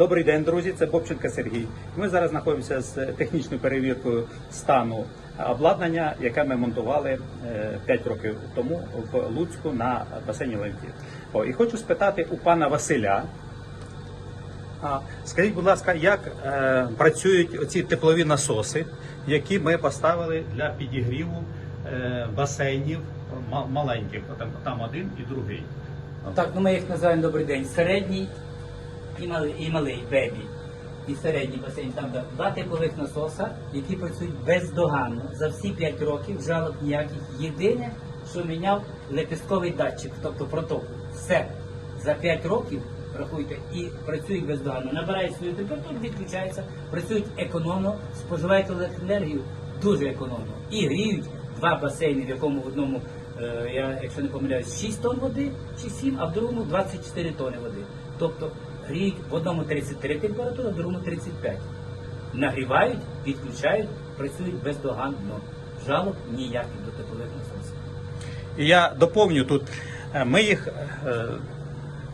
Добрий день, друзі. Це Бобченко Сергій. Ми зараз знаходимося з технічною перевіркою стану обладнання, яке ми монтували 5 років тому в Луцьку на басейні Лемфіт. О, і хочу спитати у пана Василя. Скажіть, будь ласка, як е, працюють оці теплові насоси, які ми поставили для підігріву е, басейнів маленьких? Там, там один і другий. Так, ну ми їх називаємо добрий день. Середній і малий, і малий бебі. І середній басейн. Там два теплових насоса, які працюють бездоганно. За всі 5 років жалоб ніяких. Єдине, що міняв лепістковий датчик, тобто протоку. Все. За 5 років, рахуйте, і працюють бездоганно. Набирають свою температуру, відключаються, працюють економно, споживають електроенергію дуже економно. І гріють два басейни, в якому в одному, е, я, якщо не помиляюсь, 6 тонн води чи 7, а в другому 24 тонни води. Тобто гріють в одному 33 температура, в другому 35. Нагрівають, відключають, працюють бездоганно. Жалоб ніяких до теплових насосів. І я доповню тут, е, ми їх е,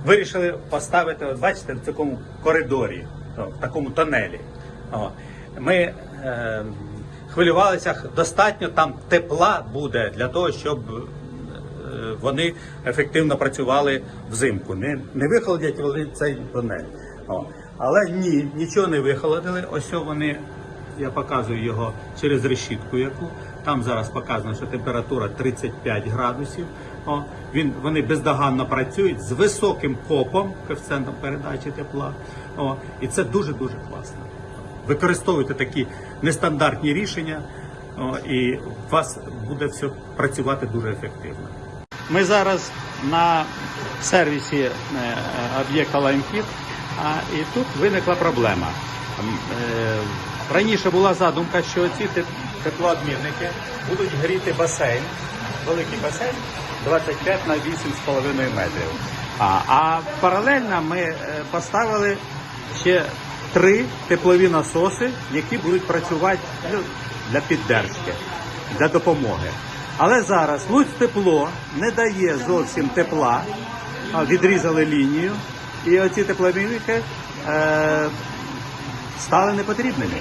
вирішили поставити, от бачите, в такому коридорі, в такому тонелі. О, Ми е, хвилювалися, достатньо там тепла буде для того, щоб вони ефективно працювали взимку. Не, не вихолодять вони цей тонель. О. Але ні, нічого не вихолодили. Ось вони я показую його через решітку, яку там зараз показано, що температура 35 градусів. О, він, вони бездоганно працюють з високим копом, коефіцієнтом передачі тепла. О, і це дуже дуже класно. Використовуйте такі нестандартні рішення, о, і у вас буде все працювати дуже ефективно. Ми зараз на сервісі е, об'єкта Лаймфіт, а і тут виникла проблема. Е, Раніше була задумка, що ці теп- теплообмінники будуть гріти басейн, великий басейн 25 на 8,5 метрів. А, а паралельно ми е, поставили ще три теплові насоси, які будуть працювати ну, для піддержки, для допомоги. Але зараз Луць тепло не дає зовсім тепла, відрізали лінію, і оці тепловінники е, стали непотрібними.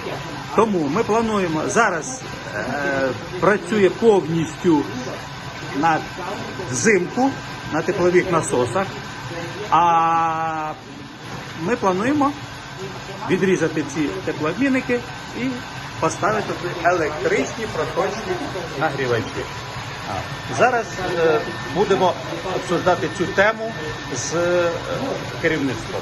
Тому ми плануємо зараз е, працює повністю на взимку на теплових насосах, а ми плануємо відрізати ці теплообмінники і поставити електричні проточні нагрівачі. Зараз е, будемо обсуждати цю тему з е, керівництвом.